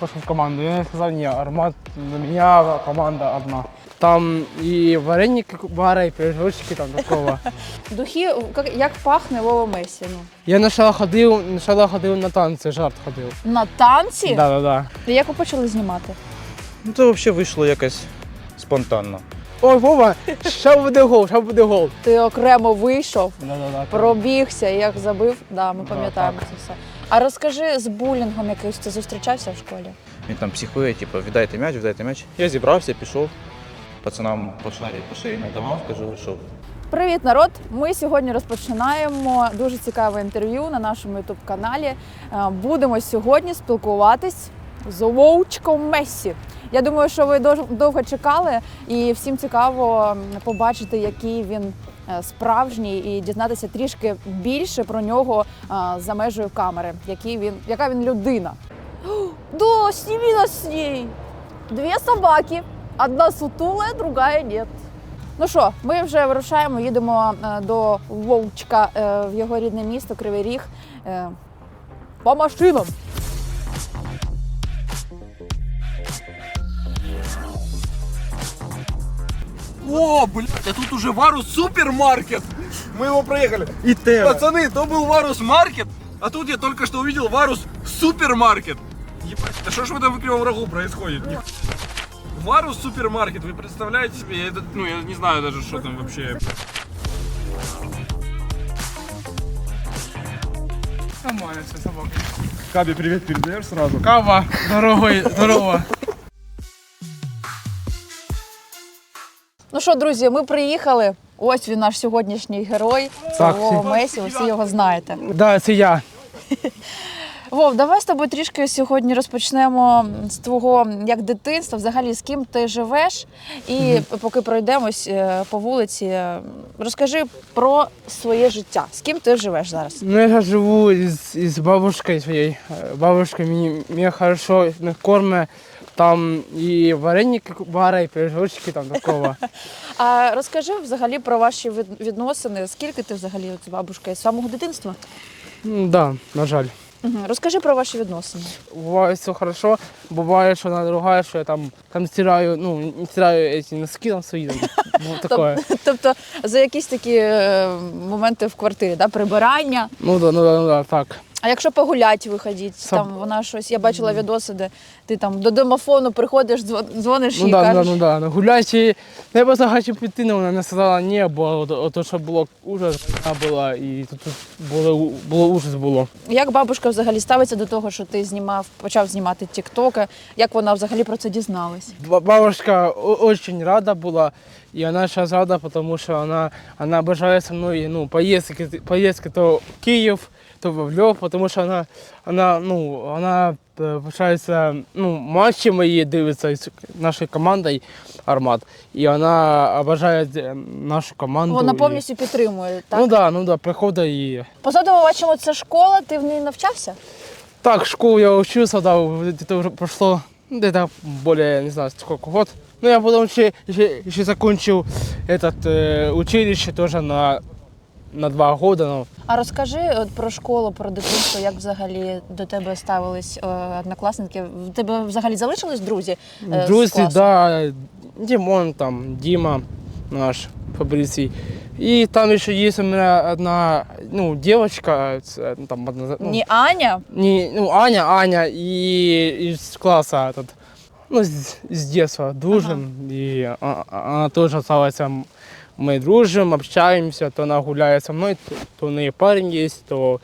пошел в команду. Я сказал, не, Армат, у меня команда одна. Там и вареники, бара, и пирожочки там такого. Духи, як- як пахне Вова Месі? Ну. Я сначала ходил, сначала ходил на танцы, жарт ходил. На танці? Да, да, да. Як ви почали знімати? Ну це взагалі вийшло якось спонтанно. Ой, Вова, ще буде гол, ще буде гол. Ти окремо вийшов, Да, да, да. пробігся як забив. Да, ми пам'ятаємо так. це все. А розкажи з булінгом якийсь ти зустрічався в школі? Він там психує, типу, віддайте м'яч, віддайте м'яч. Я зібрався, пішов. Пацанам по шарі по шиї надавав, кажу, що Привіт, народ! Ми сьогодні розпочинаємо дуже цікаве інтерв'ю на нашому youtube каналі. Е, Будемо сьогодні спілкуватись з Вовчком Мессі. Я думаю, що ви довго чекали, і всім цікаво побачити, який він справжній, і дізнатися трішки більше про нього е, за межею камери, який він, яка він людина. Да, сними нас з ней! Дві собаки. Одна сутулая, другая нет. Ну що, ми вже вирушаємо, їдемо е, до Вовчка е, в його рідне місто Кривий Ріг е, по машинам. О, блядь, а тут уже Варус супермаркет. Мы его проехали. І те. Пацаны, то был Варус маркет, а тут я только что увидел Варус супермаркет. Ебать, да что ж в этом Кривом Рогу происходит? Ни- Варус супермаркет, вы представляете себе? Я ну, я не знаю даже, что там вообще. Нормально все, собака. Каби, привет передаешь сразу? Кава, здоровий, здорово. Ну що, друзі, ми приїхали. Ось він наш сьогоднішній герой. Так, Вова всі- Месі, ви всі його знаєте. Да, це я. Вов, давай з тобою трішки сьогодні розпочнемо з твого як дитинства, взагалі з ким ти живеш. І поки пройдемось е, по вулиці, е, розкажи про своє життя. З ким ти живеш зараз? Ну, я живу із, із бабушкою своєю. Е, Бабушка мені, мене хорошо кормить. Там і вареники, бара, і пирожочки там такого. А розкажи взагалі про ваші відносини. Скільки ти взагалі з бабушкою з самого дитинства? Ну, да, на жаль. Угу. Розкажи про ваші відносини. Буває все хорошо, буває, що вона ругає, що я там, там стираю, ну, стираю эти носки там свої. Ну, такое. Тобто за якісь такі е, моменти в квартирі, да? прибирання. Ну да, ну да, ну да, так. А якщо погулять виходіть, Сам- там вона щось. Я бачила відоси, де ти там до домофону приходиш, дзвон- дзвониш Ну і да, ну да, кажеш. ну да. Ну, гуляючи, ну, я просто хочу піти, але вона не сказала ні, бо то, що було ужас вона була, і тут, тут було, було ужас було. Як бабушка взагалі ставиться до того, що ти знімав, почав знімати тіктоки? Як вона взагалі про це дізналась? Ба- Бабушка очень рада была, и она сейчас рада, потому что она, она обожает со мной ну, поездки, поездки то в Киев, то в Львов, потому что она, она, ну, она, э, получается, ну, матчи мои дивится с нашей командой Армат, и она обожает э, нашу команду. Вона и- повністю підтримує. Так? Ну да, ну да, приходить и... Позаду ми бачимо, це школа, ти в ній навчався? Так, школу я учился, да, где-то уже прошло, ну, где-то более, не знаю, сколько год. Ну, я потом еще, еще, еще закончил этот э, училище тоже на, на два года. Ну, А розкажи от про школу, про дитинство, як взагалі до тебе ставились е, однокласники? В тебе взагалі залишились друзі? е, з Друзі, класу? да, Димон там, Дима наш Фабриций. И там еще есть у меня одна, ну, девочка, э, ну, там, одна, ну, Ні Аня, Не, ну, Аня, Аня и из класса этот, ну, с, с детства дружим, и а- а- она тоже осталась, м, мы дружим, общаемся, то она гуляет со мной, то, то у нее парень есть, то,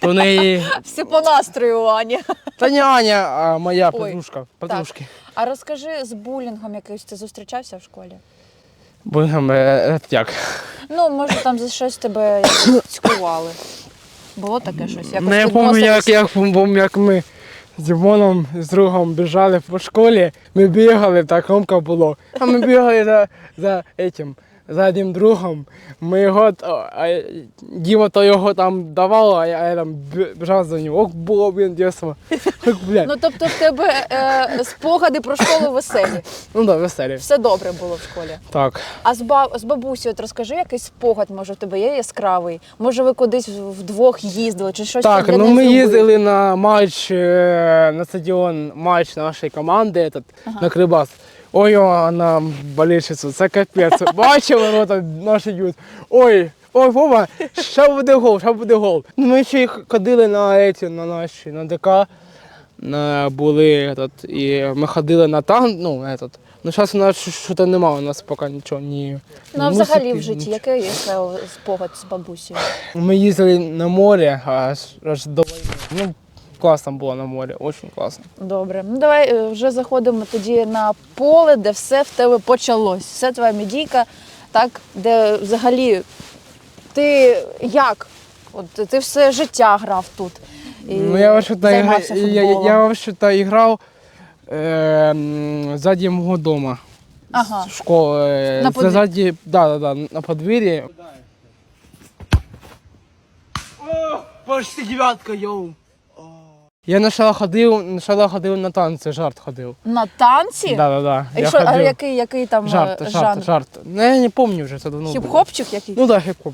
то у нее, все по настрою Ані. да не Аня, а моя Ой, подружка, подружки. А розкажи з булінгом якийсь ти зустрічався в школі? Будем, э, як. Ну, може, там за щось тебе якось цькували. Було таке щось? Якось Ну, я пам'ятаю, як, відносились? як, пам'ятаю, як ми з Дімоном, з другом біжали по школі, ми бігали, так громко було. А ми бігали за, за этим, заднім другом. Ми його, а, Діма то його там давав, а я, а я там біжав за ним. Ох, було, блін, дійсно. Ну тобто в тебе е, спогади про школу веселі. Ну да, веселі. Все добре було в школі. Так. А з, ба- з бабусею, от розкажи якийсь спогад, може, в тебе є яскравий? Може, ви кудись вдвох їздили чи щось Так, для ну них ми зробили? їздили на матч, е, на стадіон матч нашої команди этот, на Крибас. Ой, вона болельщиця, це капець. Бачили, ворота наші б'ють. Ой, ой, Вова, ще буде гол, ще буде гол. Ну, Ми ще й ходили на еті, на наші, на ДК. На, були этот, і ми ходили на танк, ну, этот. Ну, зараз у нас щось немає, у нас поки нічого, ні. Ну, а взагалі музики, в житті, нічого. який є спогад з бабусею? Ми їздили на море аж, аж до війни. Ну, класно було на морі, дуже класно. Добре. Ну давай е, вже заходимо тоді на поле, де все в тебе почалось. Все твоя медійка, так, де взагалі ти як? От ти все життя грав тут. І ну, я вообще-то, займався я, я, футболом. я вообще-то играл э, м, сзади моего дома. Ага. С школы. э, На за- подве- Сзади, да, да, да, на подвір'ї. Почти девятка, йоу. Я начала ходив, начала ходив на танці, жарт ходив. На танці? Да, да, да. І Я що, а ходив. який, який там е, Жарт, жанр? жарт, жарт. Ну, я не помню вже, це давно було. Хіп-хопчик який? Ну да, хіп-хоп.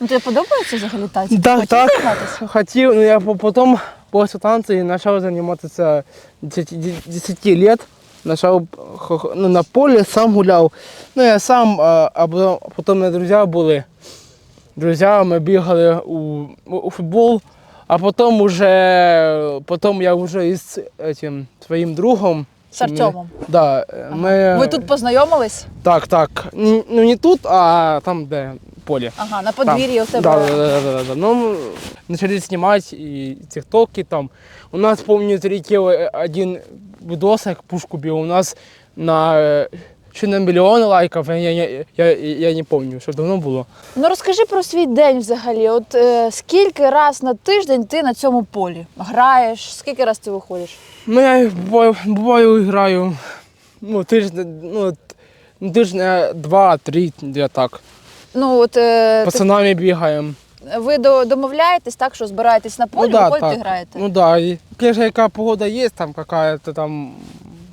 Ну, тобі подобається взагалі танці? Так, Хотів так. займатися? Хотів, ну я по- потім після танців почав займатися 10, 10 лет. Почав ну, на полі, сам гуляв. Ну я сам, а, а потім- потім мене друзі були. Друзі, ми бігали у, у, у футбол, а потім уже, потім я вже із этим, своїм другом. З Артемом. Да, ми, Ви тут познайомились? Так, так. Н- Ну не тут, а там, де поле. Ага, на Там. подвір'ї у тебе. Да, да, да, да, да. Ну, мы начали снимать и тиктоки там. У нас, помню, залетел э, один видосик, пушку бил. У нас на э, чи на мільйон лайків, я, я, я, я, не пам'ятаю, що давно було. Ну розкажи про свій день взагалі. От е, скільки раз на тиждень ти на цьому полі граєш? Скільки раз ти виходиш? Ну, я буваю, буваю граю, ну, тиждень, ну, тижня два-три, я так. Ну от е, ти- Пацанами бігаємо. ви до- домовляєтесь так, що збираєтесь на полі, ну, да, виходите і граєте. Ну да, и, конечно, яка погода є, там какая-то там,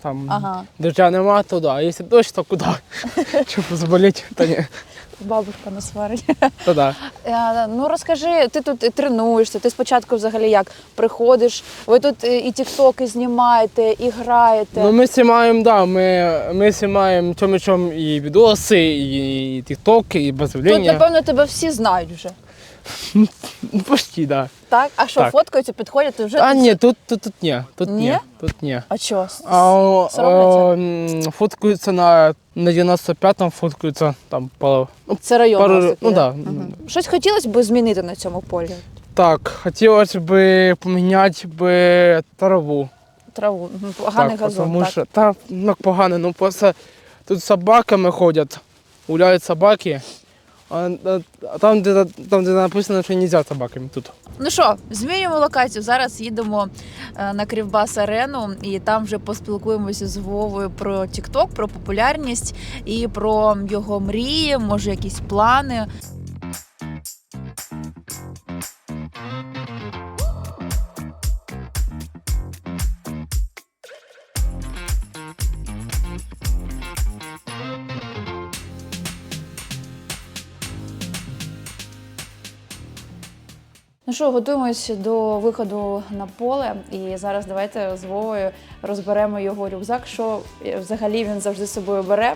там Ага. дождя нема, то да. Если дождь, то куда? Чтобы заболеть, то не. Бабушка не сварить. То да. Е, Ну розкажи, ти тут і тренуєшся, ти спочатку взагалі як приходиш, ви тут е, і тіктоки знімаєте, і граєте. Ну ми знімаємо, да, ми, ми знімаємо чом чом і відоси, і, і тіктоки, і Тут, базовлення. напевно, тебе всі знають вже. Почти, да. Так? А що, Так. фоткаються, підходять, ти вже А тут- ні, тут, тут, тут ні, тут Ні? ні, тут ні. А що? А, Соромляться? о, фоткаються на, на 95-му, фоткаються там по, ну, Це район. пару, у вас такий, ну да? Мгм. Щось хотілося б змінити на цьому полі? Так, хотілося б поміняти би траву. Траву. Мгм. Поганий так, газон. Тому так. що та ну, погано, ну просто тут з собаками ходять, гуляють собаки, там, де, там, де написано, що не можна собаками тут. Ну що, змінюємо локацію. Зараз їдемо е, на Кривбас Арену, і там вже поспілкуємося з Вовою про TikTok, про популярність і про його мрії, може, якісь плани. Ну що, готуємося до виходу на поле, і зараз давайте з Вовою розберемо його рюкзак. Що е, взагалі він завжди з собою бере.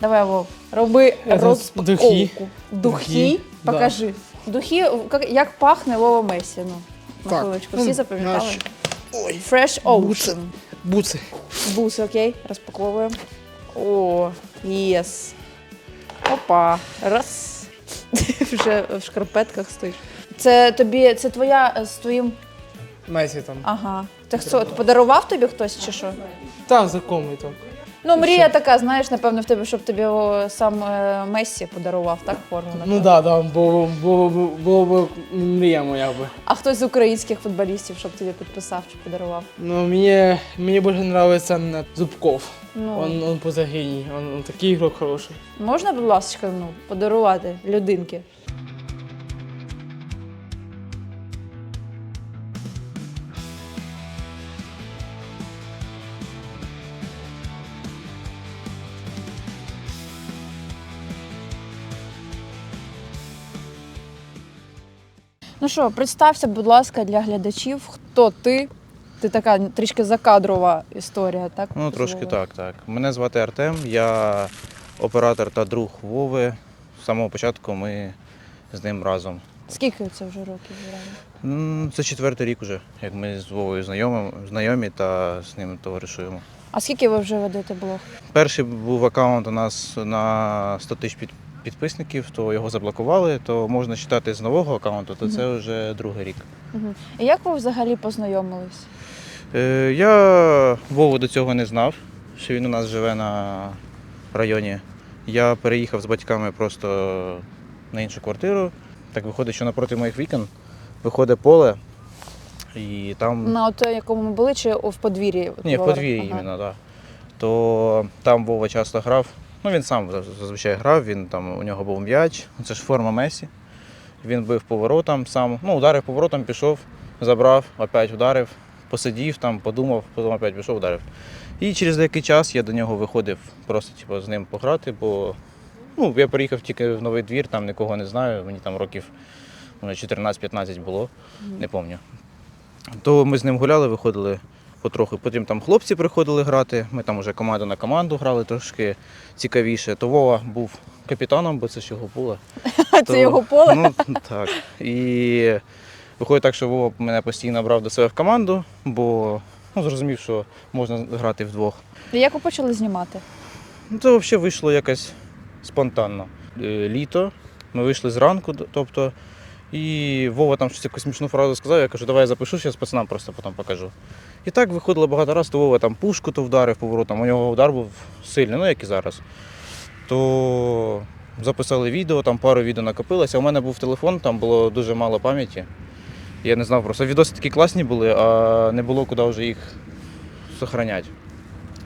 Давай, Вов, роби Це розпаковку. духи. Духи? Покажи. Духи, як, як пахне Вова Месі. Ну, на Так, хвилиночку. ну, Всі запам'ятали? наш- Ой, Fresh Ocean. буци. Буси, окей, розпаковуємо. О, єс. Опа. Раз. Вже в шкарпетках стоїш. Це тобі, це твоя е, з твоїм. Месі там. Ага. Це хто? Подарував тобі хтось чи що? Так, знайомий так. Ну, мрія така, знаєш, напевно, в тебе, щоб тобі о, сам е, Мессі подарував, так, форму? Ну напевно? да, да, було, було, б мрія моя би. А хтось з українських футболістів, щоб тобі підписав чи подарував? Ну, мені, мені більше подобається м, Зубков. Ну, Он, он поза геній, он, он такий ігрок хороший. можна, будь ласка, ну, подарувати людинки? Ну що, представся, будь ласка, для глядачів, хто ти? Ти така трішки закадрова історія, так? Ну, трошки так, так. Мене звати Артем, я оператор та друг Вови. З самого початку ми з ним разом. Скільки це вже років разом? Це четвертий рік уже, як ми з Вовою знайомі, знайомі та з ним товаришуємо. А скільки ви вже ведете блог? Перший був аккаунт у нас на 100 тисяч підписників, то його заблокували, то можна читати з нового аккаунту, то це вже другий рік. І як ви взагалі познайомились? Е, Я Вову до цього не знав, що він у нас живе на районі. Я переїхав з батьками просто на іншу квартиру. Так виходить, що напроти моїх вікон виходить поле, і там. На от якому ми були, чи в подвір'ї? Ні, в подвір'ї Ага. іменно, так. Да. То там Вова часто грав. Ну, він сам зазвичай грав, він там у нього був м'яч, це ж форма Месі. Він бив поворотом сам. Ну, ударив поворотом, пішов, забрав, опять ударив, посидів там, подумав, потім опять пішов, ударив. І через деякий час я до нього виходив просто типу, з ним пограти, бо ну, я приїхав тільки в новий двір, там нікого не знаю, мені там років 14-15 було, не пам'ятаю. То ми з ним гуляли, виходили потроху. Потім там хлопці приходили грати. Ми там вже команда на команду грали трошки цікавіше. То Вова був капітаном, бо це ж його поле. Це То- його поле? Ну так. І виходить так, що Вова мене постійно брав до себе в команду, бо ну, зрозумів, що можна грати вдвох. Як ви почали знімати? Ну, це взагалі вийшло якось спонтанно. Е, Літо, ми вийшли зранку, тобто, і Вова там щось якусь смішну фразу сказав, я кажу, давай я запишу, зараз пацанам просто потім покажу. І так виходило багато разів, то Вова там пушку то вдарив поворотом, у нього удар був сильний, ну як і зараз. То записали відео, там пару відео накопилося. У мене був телефон, там було дуже мало пам'яті. Я не знав просто. Відоси такі класні були, а не було куди вже їх зберігати.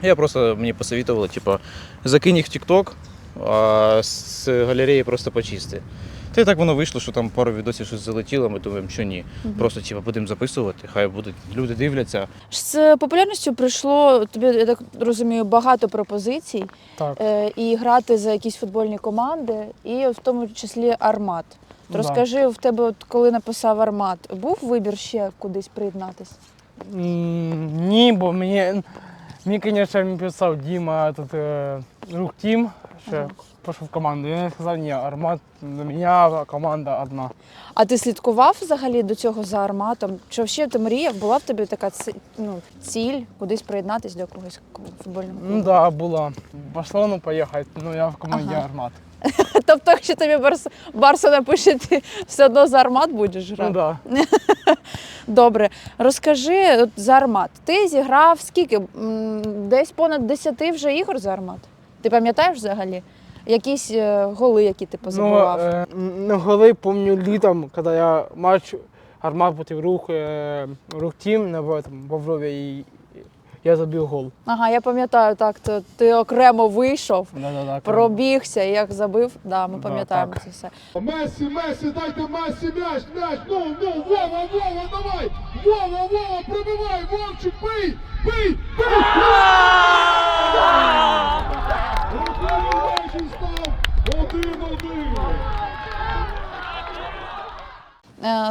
Я просто мені посовітували, типу, закинь їх в TikTok, а з галереї просто почисти. Та й так воно вийшло, що там пару відосів щось залетіло, ми думаємо, що ні. Просто типу, будемо записувати, хай будуть, люди дивляться. З популярністю прийшло тобі, я так розумію, багато пропозицій Так. е, і грати за якісь футбольні команди, і в тому числі Армат. То Да. Розкажи, в тебе, от, коли написав Армат, був вибір ще кудись приєднатись? М, Ні, бо мені, мені, звісно, писав Діма, тут е, рух Тім, ще Ага. Пішов в команду. Я сказав, ні, Армат, для мене команда одна. А ти слідкував взагалі до цього за арматом? Чи ще ти мріяв? Була в тебе така ці- ну, ціль кудись приєднатись до якогось к- футбольного клубу? Ну да, була. В Барселону поїхати, ну я в команді Ага. Армат. Тобто, якщо тобі Барс... Барса напише, ти все одно за армат будеш грати? Ну да. Добре, розкажи от, за армат. Ти зіграв скільки? М, Десь понад 10 вже ігор за армат. Ти пам'ятаєш взагалі? Якісь е, голи, які ти Ну, позабував? е, ну, голи помню літом, коли я матч Армат проти рух, е, рух Тім на в- там, і я забив гол. Ага, я пам'ятаю, так. То ти окремо вийшов, Да, да, да, пробігся, і як забив. Да, ми пам'ятаємо так. це все. Месі, Месі, дайте Месі м'яч, м'яч, ну, ну, Вова, Вова, давай! Вова, Вова, пробивай, Вовчик, бий, бий, бий! Один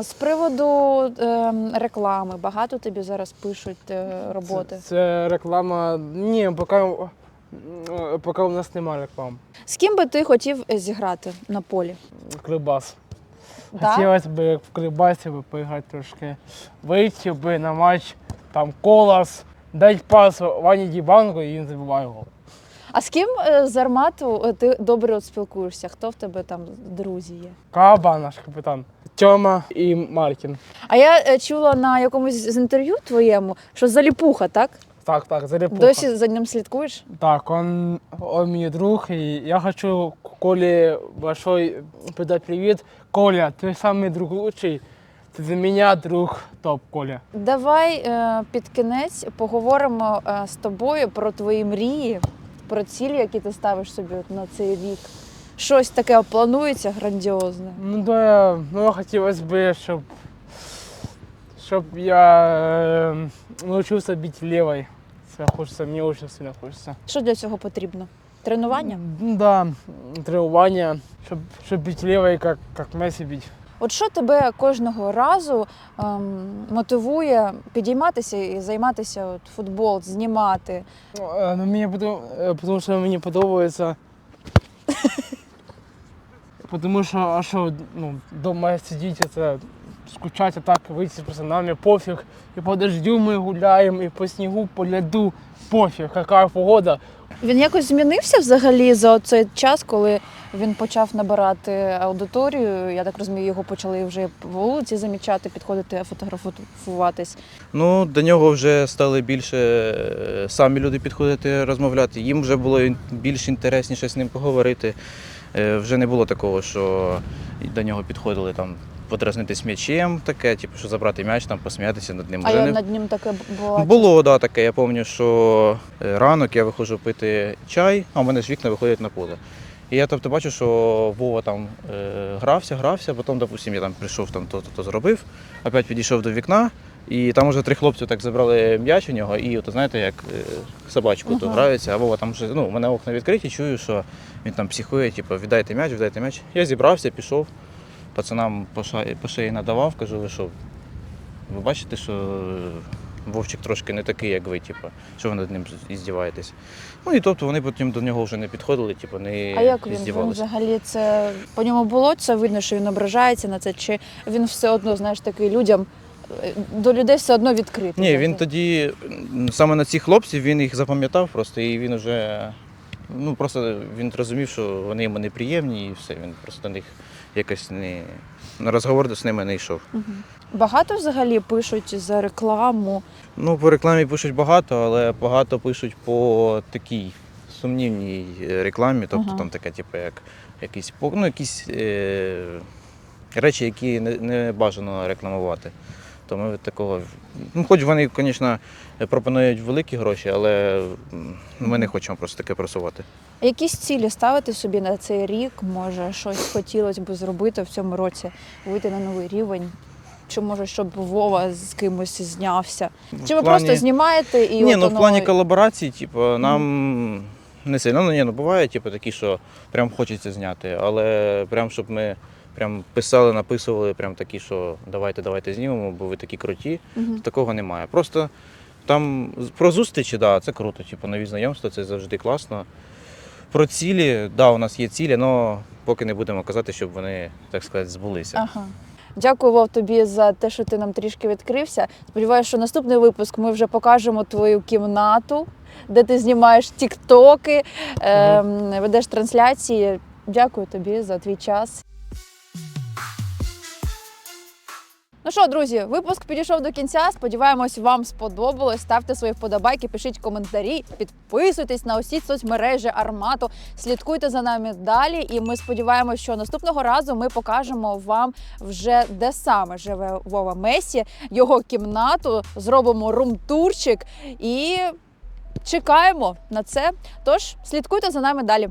З приводу е, реклами, багато тобі зараз пишуть е, роботи. Це, це реклама. Ні, поки, е, поки у нас немає реклам. З ким би ти хотів е, зіграти на полі? Крибас. Да? Хотілося б в Крибасі би поіграти трошки. Вийти би на матч, там колос, дати пас Вані Дібанку і він забиває гол. А з ким е, з армату е, ти добре от спілкуєшся? Хто в тебе там друзі є? Каба, наш капітан, Тьома і Мартін. А я е, чула на якомусь з інтерв'ю твоєму, що заліпуха, так? Так, так, Зарипуха. Досі за ним слідкуєш? Так, он, он мой друг, и я хочу Коле большой передать привет. Коля, ты самый друг лучший. Ты для меня друг топ, Коля. Давай е, під кінець поговоримо е, з тобою про твої мрії, про цілі, які ти ставиш собі от на цей рік. Щось таке планується грандіозне. Ну да, ну хотелось бы, чтобы чтоб я э, научился бить левой. Если хочется, мне очень сильно хочется. Що для цього потрібно? Тренування? Ну да, тренирование, чтобы, чтоб бить левой, как, как Месси бить. От що тебе кожного разу ем, мотивує підійматися і займатися от, футбол, знімати? Ну, е, ну мені потому, е, потому що мені подобається. Потому що, а що, ну, дома сидіти, це скучати так, вийти просто нами пофіг. І по дождю ми гуляємо, і по снігу, по льоду, пофіг, яка погода. Він якось змінився взагалі за цей час, коли він почав набирати аудиторію. Я так розумію, його почали вже по вулиці замічати, підходити, фотографуватись. Ну, до нього вже стали більше е, самі люди підходити розмовляти. Їм вже було більш інтересніше з ним поговорити. Е, Вже не було такого, що до нього підходили там подразнитись м'ячем, таке, типу, що забрати м'яч, там посміятися над ним. А Вже я не- над ним таке була. Було, да, таке. Я пам'ятаю, що е, ранок я виходжу пити чай, а в мене ж вікна виходять на поле. І я тобто бачу, що Вова там е, грався, грався, потім, допустим, я там прийшов, там то-то то зробив, опять підійшов до вікна, і там вже три хлопці так забрали м'яч у нього, і от, знаєте, як е, собачку то Ага. граються, а Вова там вже, ну, у мене окна відкриті, чую, що він там психує, типу, віддайте м'яч, віддайте м'яч. Я зібрався, пішов, пацанам по шаї, по шиї надавав, кажу, ви що, ви бачите, що Вовчик трошки не такий, як ви, типу, що ви над ним іздіваєтесь. Ну і тобто вони потім до нього вже не підходили, типу, не А як він, він взагалі це по ньому було це видно, що він ображається на це, чи він все одно, знаєш, такий людям до людей все одно відкритий? Ні, він тоді саме на цих хлопців він їх запам'ятав просто, і він вже ну просто він розумів, що вони йому неприємні, і все. Він просто до них якось не на розговор з ними не йшов. Багато взагалі пишуть за рекламу. Ну, по рекламі пишуть багато, але багато пишуть по такій сумнівній е, рекламі, тобто Ага. там таке, типу, як якісь ну, якісь е, речі, які не, не бажано рекламувати. То ми від такого. Ну, хоч вони, звісно, пропонують великі гроші, але ми не хочемо просто таке просувати. Якісь цілі ставити собі на цей рік? Може, щось хотілося б зробити в цьому році, вийти на новий рівень? Чи може, щоб Вова з кимось знявся? Чи ви плані- просто знімаєте і Ні, ну в плані колаборації, типу, нам не сильно. Ну ні, ну буває, типу, такі, що прям хочеться зняти, але прям щоб ми прям писали, написували, прям такі, що давайте, давайте знімемо, бо ви такі круті. Мгм. Такого немає. Просто там про зустрічі, да, це круто, типу, нові знайомства, це завжди класно. Про цілі, да, у нас є цілі, але поки не будемо казати, щоб вони, так сказати, збулися. Ага. Дякую, Вов, тобі за те, що ти нам трішки відкрився. Сподіваюся, що наступний випуск ми вже покажемо твою кімнату, де ти знімаєш тіктоки, е, ведеш трансляції. Дякую тобі за твій час. Ну що, друзі, випуск підійшов до кінця. Сподіваємось, вам сподобалось. Ставте свої вподобайки, пишіть коментарі, підписуйтесь на усі соцмережі Армату. Слідкуйте за нами далі. І ми сподіваємося, що наступного разу ми покажемо вам вже де саме живе Вова Месі, його кімнату. Зробимо румтурчик і чекаємо на це. Тож слідкуйте за нами далі.